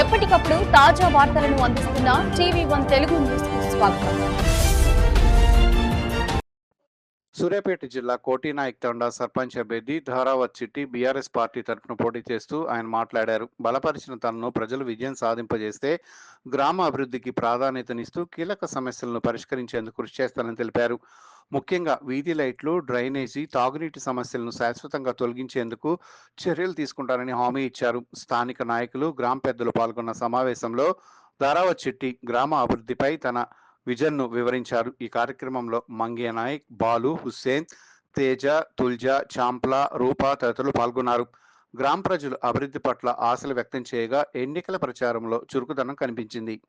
ఎప్పటికప్పుడు తాజా వార్తలను అందిస్తున్న టీవీ వన్ తెలుగు న్యూస్ స్వాగతం. సూర్యాపేట జిల్లా కోటినాయక్ తండా సర్పంచ్ అభ్యర్థి ధారావత్ చిట్టి బీఆర్ఎస్ పార్టీ తరఫున పోటీ చేస్తూ ఆయన మాట్లాడారు. బలపరిచిన తనను ప్రజలు విజయం సాధింపజేస్తే గ్రామ అభివృద్ధికి ప్రాధాన్యతనిస్తూ కీలక సమస్యలను పరిష్కరించేందుకు కృషి చేస్తానని తెలిపారు. ముఖ్యంగా వీధి లైట్లు డ్రైనేజీ తాగునీటి సమస్యలను శాశ్వతంగా తొలగించేందుకు చర్యలు తీసుకుంటారని హామీ ఇచ్చారు. స్థానిక నాయకులు గ్రామ పెద్దలు పాల్గొన్న సమావేశంలో ధారావత్ చిట్టి గ్రామ అభివృద్ధిపై తన విజన్ను వివరించారు. ఈ కార్యక్రమంలో మంగే నాయక్ బాలు హుస్సేన్ తేజ తుల్జా చాంప్లా రూపా తదితరులు పాల్గొన్నారు. గ్రామ ప్రజలు అభివృద్ధి పట్ల ఆశలు వ్యక్తం చేయగా ఎన్నికల ప్రచారంలో చురుకుదనం కనిపించింది.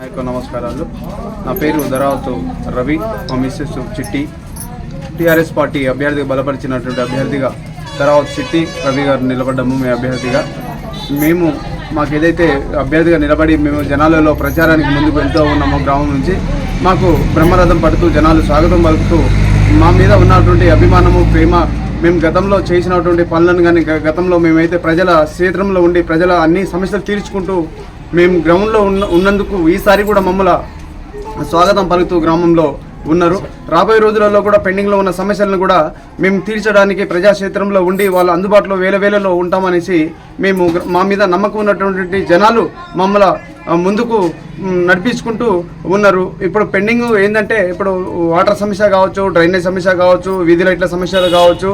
నాయకు నమస్కారాలు. నా పేరు ధరావతు రవి. మా మిస్సెస్ చిట్టి. టీఆర్ఎస్ పార్టీ అభ్యర్థిగా బలపరిచినటువంటి అభ్యర్థిగా ధరావత్ చిట్టి రవి గారు నిలబడ్డము మీ అభ్యర్థిగా. మేము మాకు ఏదైతే అభ్యర్థిగా నిలబడి మేము జనాలలో ప్రచారానికి ముందుకు వెళ్తూ ఉన్నామో గ్రామం నుంచి మాకు బ్రహ్మరథం పడుతూ జనాలు స్వాగతం పలుకుతూ మా మీద ఉన్నటువంటి అభిమానము ప్రేమ మేము గతంలో చేసినటువంటి పనులను కానీ గ- గతంలో మేమైతే ప్రజల క్షేత్రంలో ఉండి ప్రజల అన్ని సమస్యలు తీర్చుకుంటూ మేము గ్రౌండ్లో ఉన్న ఉన్నందుకు ఈసారి కూడా మమ్మల్ని స్వాగతం పలుకుతూ గ్రామంలో ఉన్నారు. రాబోయే రోజులలో కూడా పెండింగ్లో ఉన్న సమస్యలను కూడా మేము తీర్చడానికి ప్రజాక్షేత్రంలో ఉండి వాళ్ళ అందుబాటులో వేల వేలలో ఉంటామనేసి మేము మా మీద నమ్మకం ఉన్నటువంటి జనాలు మమ్మల్ని ముందుకు నడిపించుకుంటూ ఉన్నారు. ఇప్పుడు పెండింగ్ ఏంటంటే ఇప్పుడు వాటర్ సమస్య కావచ్చు డ్రైనేజ్ సమస్య కావచ్చు వీధి లైట్ల సమస్యలు కావచ్చు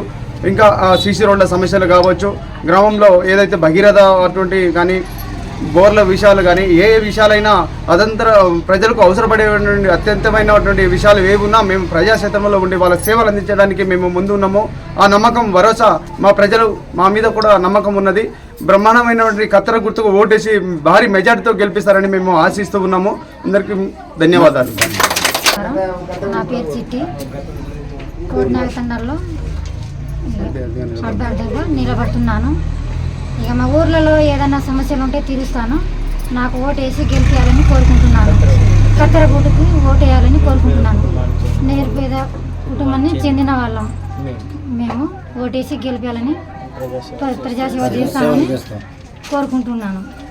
ఇంకా సీసీ రోడ్ల సమస్యలు కావచ్చు. గ్రామంలో ఏదైతే భగీరథ అటువంటి కానీ బోర్ల విషయాలు కానీ ఏ విషయాలైనా అదంతర ప్రజలకు అవసరపడేటువంటి అత్యంతమైనటువంటి విషయాలు ఏవి ఉన్నా మేము ప్రజాక్షేత్రంలో ఉండి వాళ్ళ సేవలు అందించడానికి మేము ముందు ఉన్నాము ఆ నమ్మకం భరోసా మా ప్రజలు మా మీద కూడా నమ్మకం ఉన్నది. బ్రహ్మాండమైనటువంటి కత్తెర గుర్తుకు ఓటేసి భారీ మెజార్టీతో గెలిపిస్తారని మేము ఆశిస్తూ ఉన్నాము. అందరికీ ధన్యవాదాలు. నా పేరు చిట్టి. అడ్డాడ్డగా నిలబడుతున్నాను. ఇక మా ఊర్లలో ఏదైనా సమస్యలు ఉంటే తీరుస్తాను. నాకు ఓటు వేసి గెలిపించాలని కోరుకుంటున్నాను. కత్తెర గుట్టుకి ఓటు వేయాలని కోరుకుంటున్నాను. నేర్పేద కుటుంబాన్ని చెందిన వాళ్ళం. మేము ఓటేసి గెలిపించాలని ప్ర- ప్రజాసేవ చేస్తామని కోరుకుంటున్నాను.